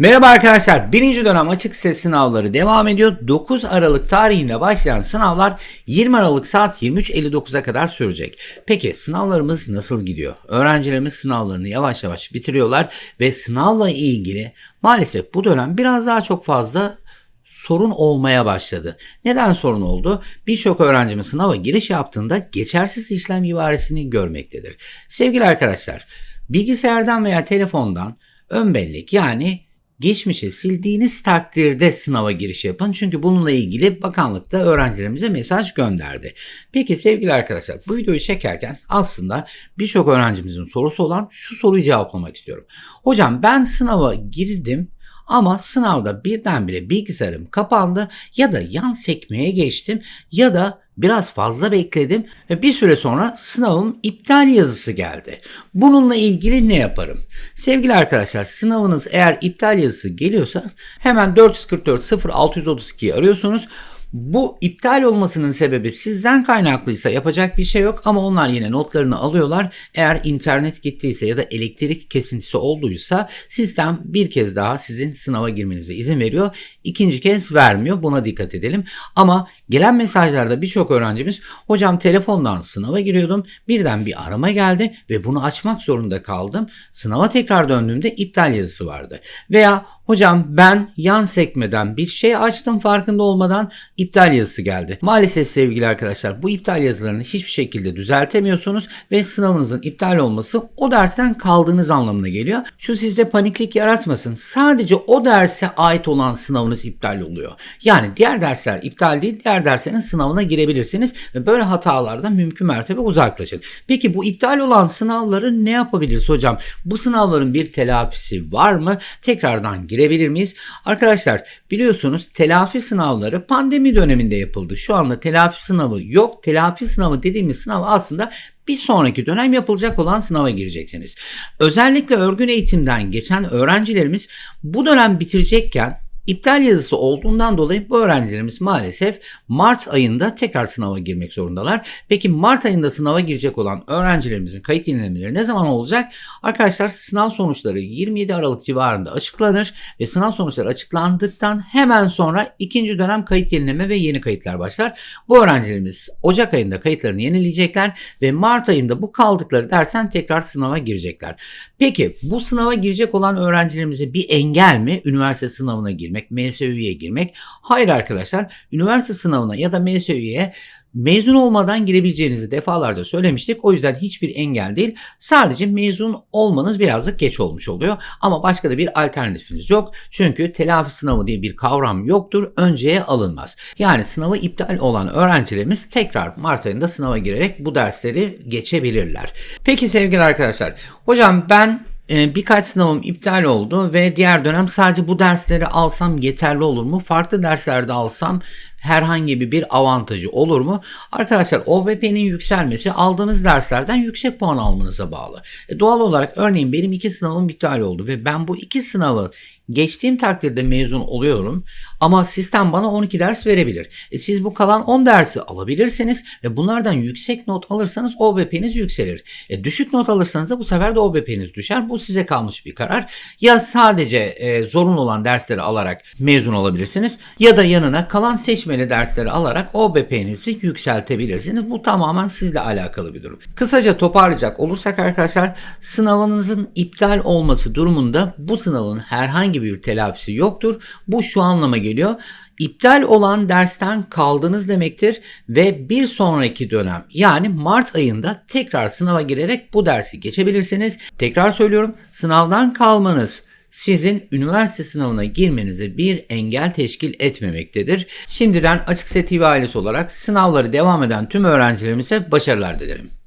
Merhaba arkadaşlar. Birinci dönem açık ses sınavları devam ediyor. 9 Aralık tarihinde başlayan sınavlar 20 Aralık saat 23.59'a kadar sürecek. Peki sınavlarımız nasıl gidiyor? Öğrencilerimiz sınavlarını yavaş yavaş bitiriyorlar ve sınavla ilgili maalesef bu dönem biraz daha çok fazla sorun olmaya başladı. Neden sorun oldu? Birçok öğrencimiz sınava giriş yaptığında geçersiz işlem ibaresini görmektedir. Sevgili arkadaşlar, bilgisayardan veya telefondan ön bellek yani geçmişe sildiğiniz takdirde sınava giriş yapın. Çünkü bununla ilgili bakanlık da öğrencilerimize mesaj gönderdi. Peki sevgili arkadaşlar bu videoyu çekerken aslında birçok öğrencimizin sorusu olan şu soruyu cevaplamak istiyorum. Hocam ben sınava girdim ama sınavda birdenbire bilgisayarım kapandı ya da yan sekmeye geçtim ya da biraz fazla bekledim ve bir süre sonra sınavım iptal yazısı geldi. Bununla ilgili ne yaparım? Sevgili arkadaşlar sınavınız eğer iptal yazısı geliyorsa hemen 444 0632'yi arıyorsunuz. Bu iptal olmasının sebebi sizden kaynaklıysa yapacak bir şey yok ama onlar yine notlarını alıyorlar. Eğer internet gittiyse ya da elektrik kesintisi olduysa sistem bir kez daha sizin sınava girmenize izin veriyor. İkinci kez vermiyor. Buna dikkat edelim. Ama gelen mesajlarda birçok öğrencimiz hocam telefondan sınava giriyordum. Birden bir arama geldi ve bunu açmak zorunda kaldım. Sınava tekrar döndüğümde iptal yazısı vardı. Veya hocam ben yan sekmeden bir şey açtım farkında olmadan iptal yazısı geldi. Maalesef sevgili arkadaşlar bu iptal yazılarını hiçbir şekilde düzeltemiyorsunuz ve sınavınızın iptal olması o dersten kaldığınız anlamına geliyor. Şu sizde paniklik yaratmasın. Sadece o derse ait olan sınavınız iptal oluyor. Yani diğer dersler iptal değil, diğer derslerin sınavına girebilirsiniz ve böyle hatalardan mümkün mertebe uzaklaşın. Peki bu iptal olan sınavları ne yapabiliriz hocam? Bu sınavların bir telafisi var mı? Tekrardan girebilir miyiz? Arkadaşlar biliyorsunuz telafi sınavları pandemi döneminde yapıldı. Şu anda telafi sınavı yok. Telafi sınavı dediğimiz sınav aslında bir sonraki dönem yapılacak olan sınava gireceksiniz. Özellikle örgün eğitimden geçen öğrencilerimiz bu dönem bitirecekken İptal yazısı olduğundan dolayı bu öğrencilerimiz maalesef Mart ayında tekrar sınava girmek zorundalar. Peki Mart ayında sınava girecek olan öğrencilerimizin kayıt yenilemeleri ne zaman olacak? Arkadaşlar sınav sonuçları 27 Aralık civarında açıklanır ve sınav sonuçları açıklandıktan hemen sonra ikinci dönem kayıt yenileme ve yeni kayıtlar başlar. Bu öğrencilerimiz Ocak ayında kayıtlarını yenileyecekler ve Mart ayında bu kaldıkları dersen tekrar sınava girecekler. Peki bu sınava girecek olan öğrencilerimize bir engel mi? Üniversite sınavına girmek girmek, MSÜ'ye girmek. Hayır arkadaşlar, üniversite sınavına ya da MSÜ'ye mezun olmadan girebileceğinizi defalarca söylemiştik. O yüzden hiçbir engel değil. Sadece mezun olmanız birazcık geç olmuş oluyor. Ama başka da bir alternatifiniz yok. Çünkü telafi sınavı diye bir kavram yoktur. Önceye alınmaz. Yani sınavı iptal olan öğrencilerimiz tekrar Mart ayında sınava girerek bu dersleri geçebilirler. Peki sevgili arkadaşlar. Hocam ben birkaç sınavım iptal oldu ve diğer dönem sadece bu dersleri alsam yeterli olur mu? Farklı derslerde alsam herhangi bir avantajı olur mu? Arkadaşlar OBP'nin yükselmesi aldığınız derslerden yüksek puan almanıza bağlı. E doğal olarak örneğin benim iki sınavım iptal oldu ve ben bu iki sınavı geçtiğim takdirde mezun oluyorum ama sistem bana 12 ders verebilir. E siz bu kalan 10 dersi alabilirsiniz ve bunlardan yüksek not alırsanız OBP'niz yükselir. E düşük not alırsanız da bu sefer de OBP'niz düşer. Bu size kalmış bir karar. Ya sadece e, zorunlu olan dersleri alarak mezun olabilirsiniz ya da yanına kalan seçmeli dersleri alarak OBP'nizi yükseltebilirsiniz. Bu tamamen sizle alakalı bir durum. Kısaca toparlayacak olursak arkadaşlar sınavınızın iptal olması durumunda bu sınavın herhangi bir telafisi yoktur. Bu şu anlama geliyor. İptal olan dersten kaldınız demektir ve bir sonraki dönem yani Mart ayında tekrar sınava girerek bu dersi geçebilirsiniz. Tekrar söylüyorum sınavdan kalmanız sizin üniversite sınavına girmenize bir engel teşkil etmemektedir. Şimdiden Açık Set TV ailesi olarak sınavları devam eden tüm öğrencilerimize başarılar dilerim.